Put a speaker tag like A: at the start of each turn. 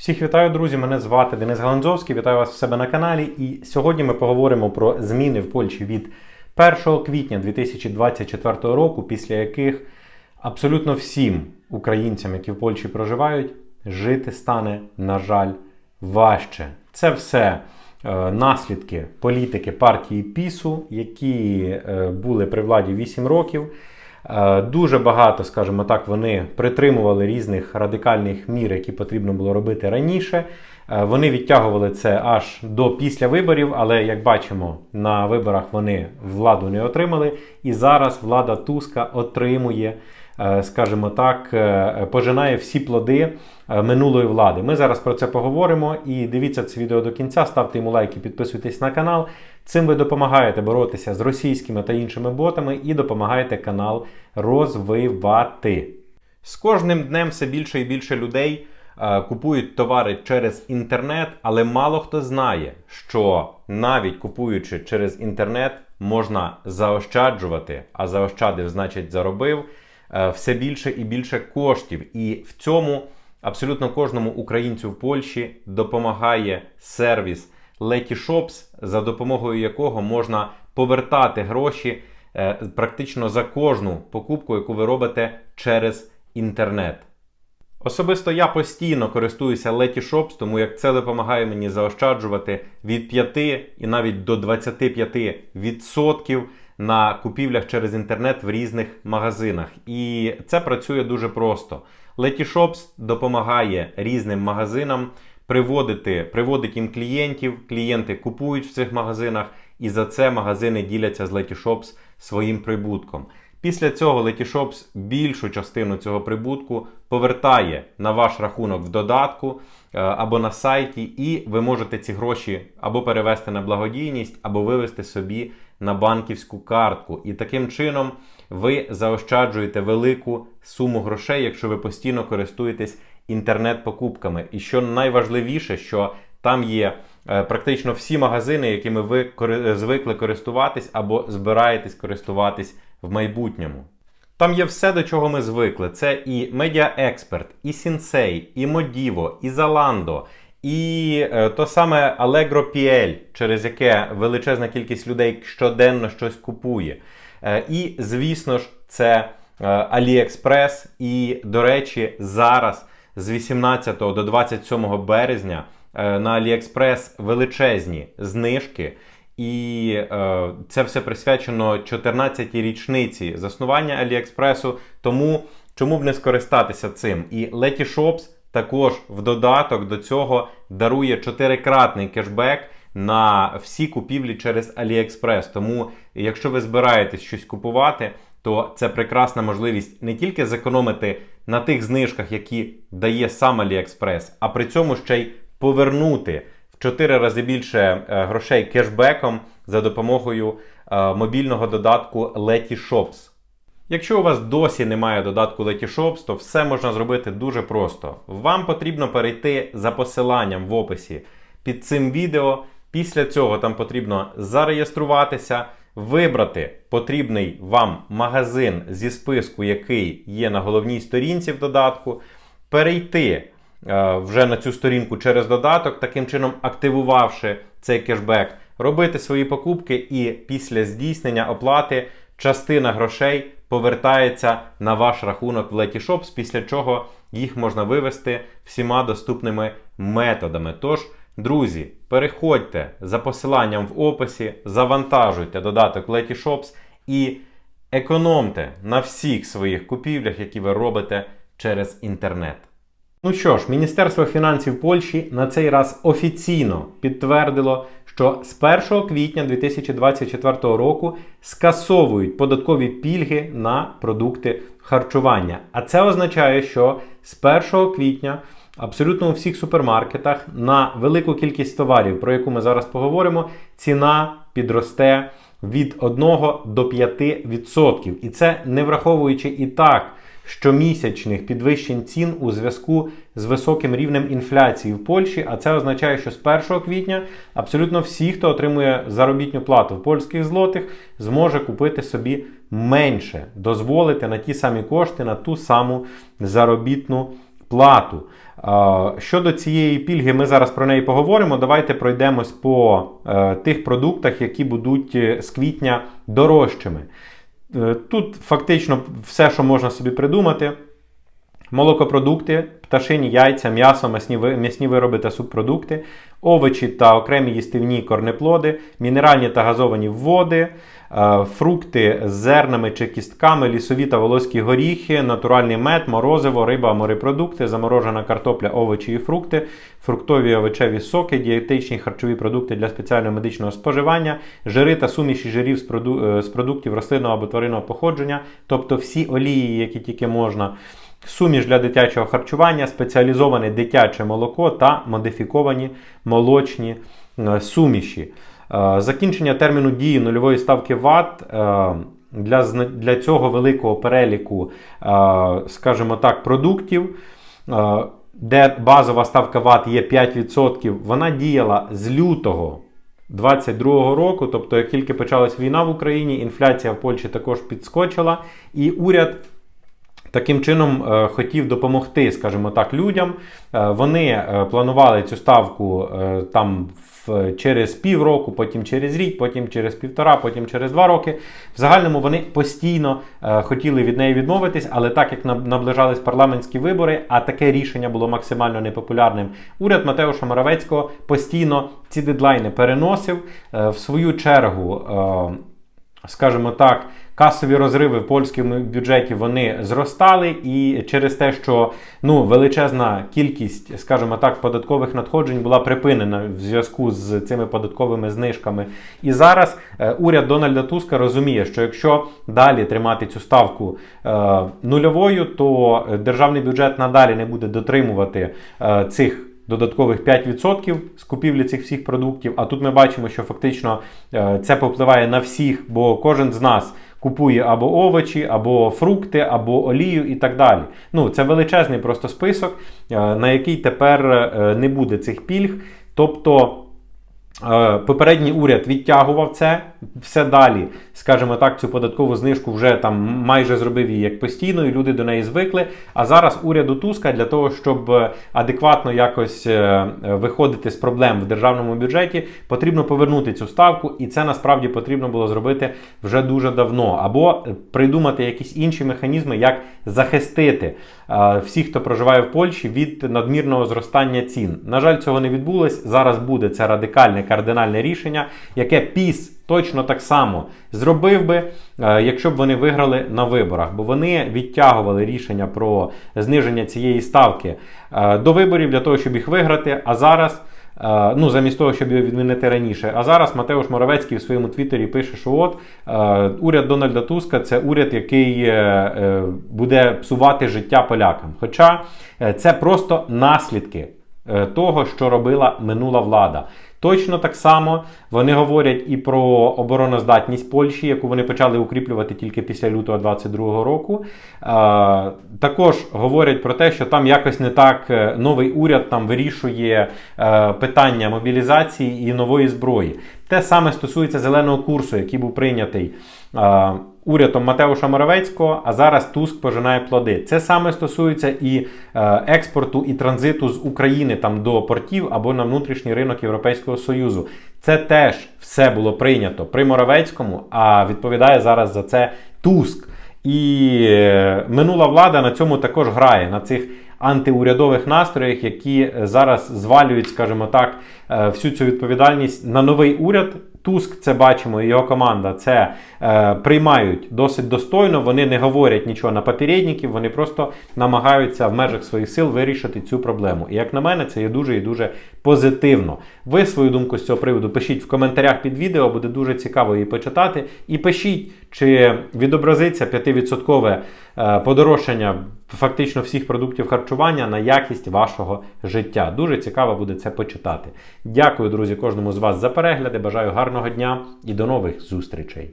A: Всіх вітаю, друзі! Мене звати Денис Галанзовський. Вітаю вас в себе на каналі. І сьогодні ми поговоримо про зміни в Польщі від 1 квітня 2024 року, після яких абсолютно всім українцям, які в Польщі проживають, жити стане, на жаль, важче. Це все е, наслідки політики партії Пісу, які е, були при владі 8 років. Е, Дуже багато, скажімо так, вони притримували різних радикальних мір, які потрібно було робити раніше. Е, Вони відтягували це аж до після виборів, але як бачимо, на виборах вони владу не отримали. І зараз влада Туска отримує, е, скажімо так, пожинає всі плоди минулої влади. Ми зараз про це поговоримо. І дивіться це відео до кінця, ставте йому лайки, підписуйтесь на канал. Цим ви допомагаєте боротися з російськими та іншими ботами і допомагаєте канал розвивати. З кожним днем все більше і більше людей е, купують товари через інтернет, але мало хто знає, що навіть купуючи через інтернет, можна заощаджувати, а заощадив, значить, заробив е, все більше і більше коштів. І в цьому абсолютно кожному українцю в Польщі допомагає сервіс Letyshops, за допомогою якого можна повертати гроші е, практично за кожну покупку, яку ви робите через інтернет. Особисто я постійно користуюся Letyshops, тому як це допомагає мені заощаджувати від 5 і навіть до 25% на купівлях через інтернет в різних магазинах. І це працює дуже просто. Letyshops допомагає різним магазинам приводити, приводить їм клієнтів, клієнти купують в цих магазинах, і за це магазини діляться з Letyshops своїм прибутком. Після цього Letyshops більшу частину цього прибутку повертає на ваш рахунок в додатку е, або на сайті, і ви можете ці гроші або перевести на благодійність, або вивести собі на банківську картку. І таким чином ви заощаджуєте велику суму грошей, якщо ви постійно користуєтесь інтернет-покупками. І що найважливіше, що там є е, практично всі магазини, якими ви звикли користуватись або збираєтесь користуватись в майбутньому. Там є все, до чого ми звикли. Це і Media Expert, і Sensei, і Modivo, і Zalando, і е, то саме Allegro PL, через яке величезна кількість людей щоденно щось купує. Е, і, звісно ж, це е, AliExpress. І, до речі, зараз з 18 до 27 березня е, на AliExpress величезні знижки. І е, це все присвячено 14-й річниці заснування Аліекспресу. Тому чому б не скористатися цим? І Letyshops також в додаток до цього дарує чотирикратний кешбек на всі купівлі через AliExpress. Тому, якщо ви збираєтесь щось купувати, то це прекрасна можливість не тільки зекономити на тих знижках, які дає сам AliExpress, а при цьому ще й повернути в 4 рази більше е, грошей кешбеком за допомогою е, мобільного додатку Letyshops. Якщо у вас досі немає додатку Letyshops, то все можна зробити дуже просто. Вам потрібно перейти за посиланням в описі під цим відео. Після цього там потрібно зареєструватися, вибрати потрібний вам магазин зі списку, який є на головній сторінці в додатку, перейти е, вже на цю сторінку через додаток, таким чином активувавши цей кешбек, робити свої покупки, і після здійснення оплати частина грошей повертається на ваш рахунок в Letyshops, після чого їх можна вивести всіма доступними методами. Тож, друзі, переходьте за посиланням в описі, завантажуйте додаток Letyshops і економте на всіх своїх купівлях, які ви робите через інтернет. Ну що ж, Міністерство фінансів Польщі на цей раз офіційно підтвердило, що з 1 квітня 2024 року скасовують податкові пільги на продукти харчування. А це означає, що з 1 квітня абсолютно у всіх супермаркетах на велику кількість товарів, про яку ми зараз поговоримо, ціна підросте від 1 до 5%. І це не враховуючи і так щомісячних підвищень цін у зв'язку з високим рівнем інфляції в Польщі. А це означає, що з 1 квітня абсолютно всі, хто отримує заробітну плату в польських злотих, зможе купити собі менше, дозволити на ті самі кошти, на ту саму заробітну. Е, Щодо цієї пільги, ми зараз про неї поговоримо. Давайте пройдемось по е, тих продуктах, які будуть е, з квітня дорожчими. Тут фактично все, що можна собі придумати. Молокопродукти, пташині яйця, м'ясо, м'ясні вироби та субпродукти, овочі та окремі їстивні корнеплоди, мінеральні та газовані води, е, фрукти з зернами чи кістками, лісові та волоські горіхи, натуральний мед, морозиво, риба, морепродукти, заморожена картопля, овочі і фрукти, фруктові овочеві соки, дієтичні харчові продукти для спеціального медичного споживання, жири та суміші жирів з, е, з продуктів рослинного або тваринного походження, тобто всі олії, які тільки можна. Суміш для дитячого харчування, спеціалізоване дитяче молоко та модифіковані молочні е, суміші. Е, Закінчення терміну дії нульової ставки ВАТ е, для, для цього великого переліку, скажімо так, продуктів, де базова ставка ВАТ є 5%, вона діяла з лютого 22 року, тобто як тільки почалась війна в Україні, інфляція в Польщі також підскочила, і уряд Таким чином е, хотів допомогти, скажімо так, людям. Е, Вони е, планували цю ставку там в, через півроку, потім через рік, потім через півтора, потім через два роки. В загальному вони постійно хотіли від неї відмовитись, але так як наближались парламентські вибори, а таке рішення було максимально непопулярним, уряд Матеуша Моравецького постійно ці дедлайни переносив. В свою чергу. скажімо так, касові розриви в польському бюджеті вони зростали, і через те, що ну, величезна кількість, скажімо так, податкових надходжень була припинена в зв'язку з цими податковими знижками. І зараз е, уряд Дональда Туска розуміє, що якщо далі тримати цю ставку е, нульовою, то державний бюджет надалі не буде дотримувати е, цих додаткових 5% з купівлі цих всіх продуктів. А тут ми бачимо, що фактично е, це попливає на всіх, бо кожен з нас купує або овочі, або фрукти, або олію і так далі. Ну, це величезний просто список, е, на який тепер е, не буде цих пільг. Тобто. Е, Попередній уряд відтягував це все далі, скажімо так, цю податкову знижку вже там майже зробив її як постійною, люди до неї звикли. А зараз уряду Туска для того, щоб е, адекватно якось е, виходити з проблем в державному бюджеті, потрібно повернути цю ставку, і це насправді потрібно було зробити вже дуже давно, або придумати якісь інші механізми, як захистити всіх, хто проживає в Польщі, від надмірного зростання цін. На жаль, цього не відбулось. Зараз буде це радикальне кардинальне рішення, яке піс точно так само зробив би, е, якщо б вони виграли на виборах, бо вони відтягували рішення про зниження цієї ставки е, до виборів для того, щоб їх виграти. А зараз. Е, Ну, замість того, щоб його відмінити раніше. А зараз Матеуш Моровецький в своєму твіттері пише, що от уряд Дональда Туска це уряд, який буде псувати життя полякам. Хоча це просто наслідки того, що робила минула влада. Точно так само вони говорять і про обороноздатність Польщі, яку вони почали укріплювати тільки після лютого 22 року. Також говорять про те, що там якось не так е, новий уряд там вирішує е, питання мобілізації і нової зброї. Те саме стосується зеленого курсу, який був прийнятий урядом Матеуша Моровецького, а зараз Туск пожинає плоди. Це саме стосується і е, експорту і транзиту з України там до портів або на внутрішній ринок Європейського Союзу. Це теж все було прийнято при Моровецькому, а відповідає зараз за це Туск. І е, минула влада на цьому також грає на цих антиурядових настроях, які зараз звалюють, скажімо так, е, всю цю відповідальність на новий уряд. Туск, це бачимо, і його команда це е, приймають досить достойно. Вони не говорять нічого на попередників, вони просто намагаються в межах своїх сил вирішити цю проблему. І як на мене, це є дуже і дуже позитивно. Ви свою думку з цього приводу пишіть в коментарях під відео, буде дуже цікаво її почитати. І пишіть, чи відобразиться 5% е, подорожчання фактично всіх продуктів харчування на якість вашого життя. Дуже цікаво буде це почитати. Дякую, друзі, кожному з вас за перегляди. Бажаю гарного дня і до нових зустрічей.